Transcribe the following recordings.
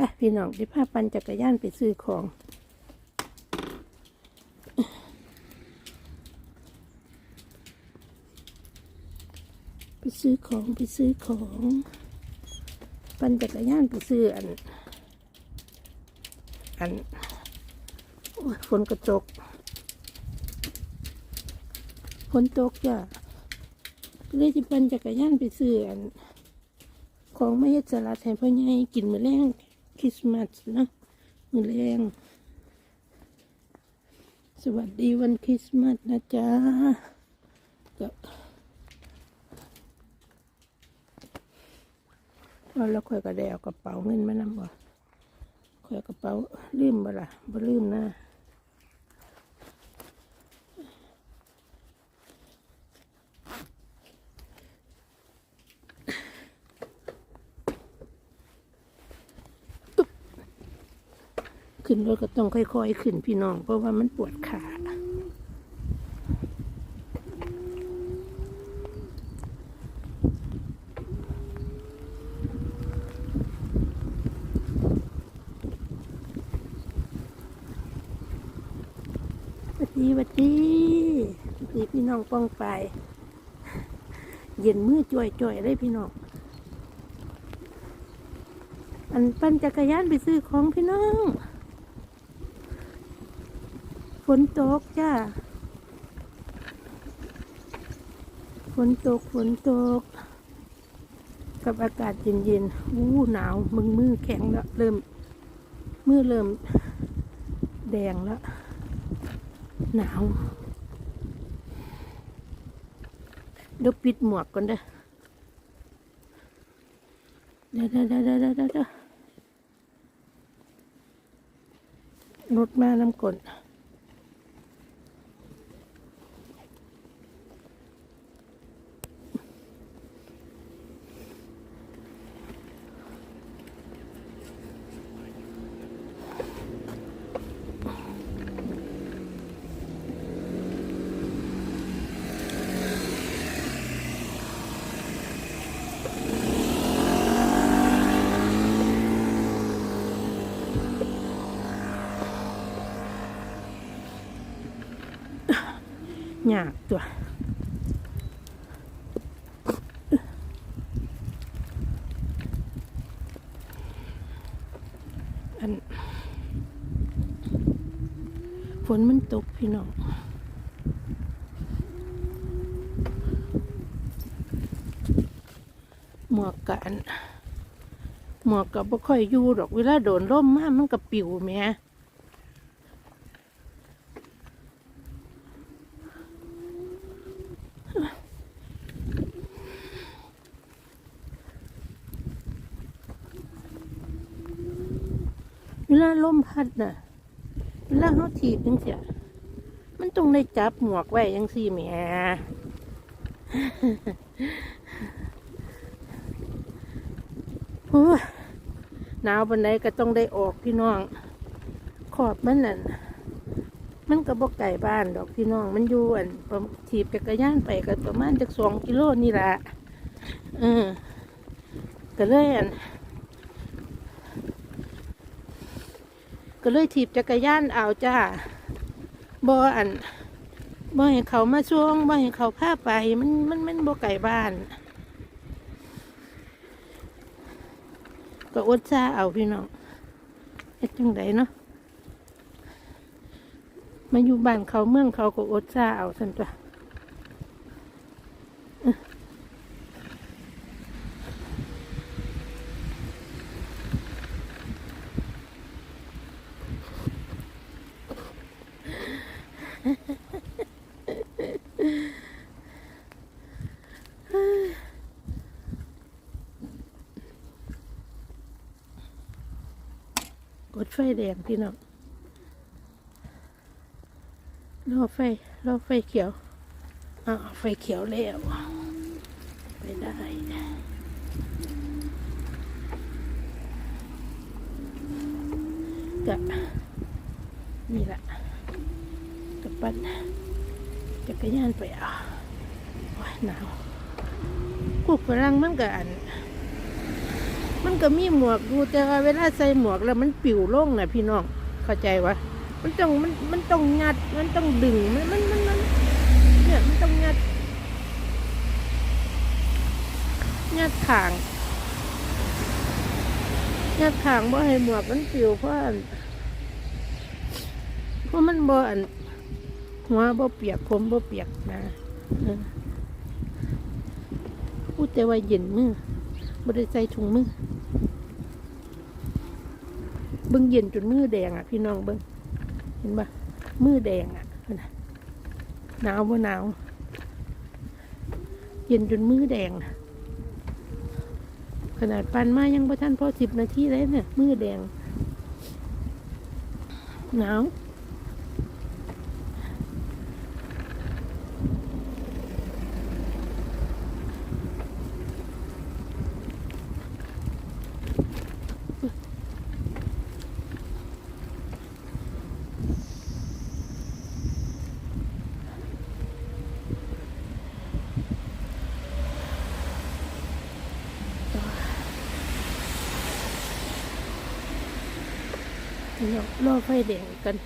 ไปพี่น้องที่พาปั่นจักรยานไปซื้อของไปซื้อของไปซื้อของ ปั่นจักรยานไปซื้ออัน อันฝนกระตกฝนตกจ้ะเลยจะปั่นจักรยานไปซื้ออัน ของไม่ยดสลัดให้พ่อใหญ่กินมื้อแรง คริสต์มาสเนาะมือแรงสวัสดีวันคริสต์มาสนะจ๊ะก็แล้วค่อยก็ได้เอากระเป๋าเงินมานำบ่ค่อยกระเป๋าลืมบ่ล่ะบ่ลืมนะ ขึ้นรถก็ต้องค่อยๆขึ้นพี่น้อง เพราะว่ามันปวดขาสวัสดีสวัสดีสวัสดีพี่น้องป้องไป เย็นมือจ่วยจ่วยๆเลยพี่น้องอันปั่นจักรยานไปซื้อของพี่น้อง ฝนตกจ้าฝนตกฝนตก กับอากาศเย็นๆอู้หนาวมึงมือแข็งแล้วเริ่มมือเริ่ม แดงแล้วหนาวเดี๋ยวปิดหมวกก่อนเด้อเดี๋ยวเดี๋ยวเดี๋ยวเดี๋ยวเดี๋ยวเดี๋ยวรถมาน้ำกลน ยากตัวอันฝนมันตกพี่น้องหมวกกันหมวกกับบ่ค่อยอยู่ดอกเวลาโดนร่มมากมันก็ปิวแม่ เวลาลมพัดน่ะ เวลาเขาถีบจังเสียมันต้องได้จับหมวกไว้ยังสี่แหม่โอ้หนาวปันไดก็ต้องได้ออกพี่น้อง ขอบมันนั่นมันก็บอกไก่บ้านดอกพี่น้อง มันอยู่อันประมถีบจักรยานไปก็ประมาณจากสองกิโลนี่ละเออก็เลยอัน ก็เลยถีบจักรยานเอาจ้าบออันบอให้เขามาช่วงบอให้เขาพาไปมันมันมันบอไก่บ้าน ก็อดซาเอาพี่น้องเฮ็ดจังไดเนาะมาอยู่บ้านเขาเมืองเขาก็อดซาเอาสันตัวกด ไฟแดงพี่น้องรอไฟรอไฟเขียวอ่าไฟเขียวแล้วไปได้กับนี่แหละกับปั้นจักรยานไปอะหนาวกุกฝรั่งมันกับอัน มันก็มีหมวกดูแต่ว่าเวลาใส่หมวกแล้วมันปิวลงน่ะพี่น้องเข้าใจวะมันต้องมันมันต้องงัดมันต้องดึงมันมันมันมันเนี่ยมันต้องงัดงัดขางงัดขางบ่ให้หมวกมันปิวเพราะเพราะมันบ่อันหัวบ่เปียกผมบ่เปียกนะออพูดแต่ว่าเย็นมือ บ่ได้ใส่ถุงมือเบิ่งเย็นจนมือแดงอะ พี่น้องเบิ่งเห็นปะมือแดงอะนะหนาวบ่าหนาว เย็นจนมือแดงนะขนาดปันมายังบ่ทันพอสิบนาทีเลยเนี่ย มือแดง หนาว รอรอไฟแดงกัน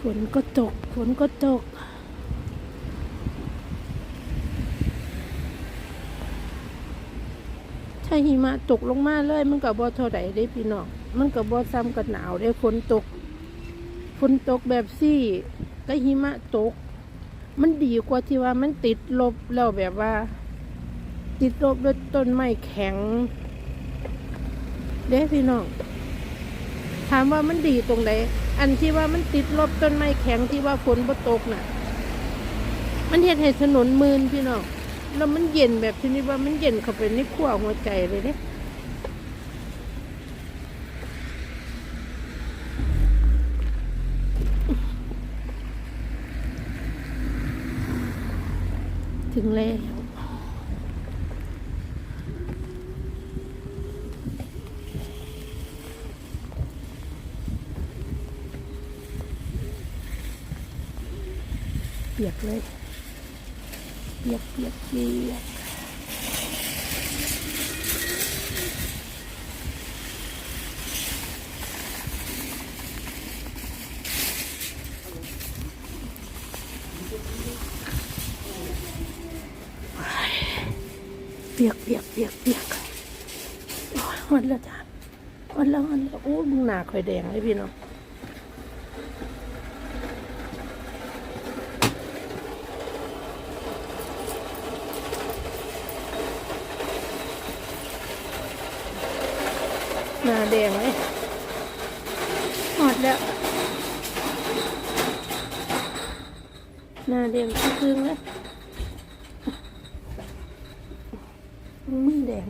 ฝนก็ตกฝนก็ตกถ้าหิมะตกลงมาเลย มันก็บ่เท่าใดได้พี่น้อง มันก็บ่ซ้ำกับหนาวได้ฝนตก ฝนตกแบบซี่ก็หิมะตก มันดีกว่าที่ว่ามันติดลบแล้วแบบว่า ติดลบด้วยต้นไม้แข็ง เด้พี่น้องถามว่ามันดีตรงไหนอันที่ว่ามันติดลบต้นไม้แข็งที่ว่าฝนบ่ตกน่ะ มันเห็นให้ถนนมืนพี่น้องแล้วมันเย็นแบบที่นี่ว่ามันเย็นเข้าไปในขั้วหัวใจเลยเนี่ย ถึงแล้วเปียกเลยเปียกเปียกเปียก ปียกเปียกเปียกเปียกโอ้ยวันละจ้ะวันละวันละโอ้ยมึงหนาคอยแดงเลยพี่น้องหนาแดงเลยหอดแล้วหนาแดงครึ่งๆเลยมือ แดง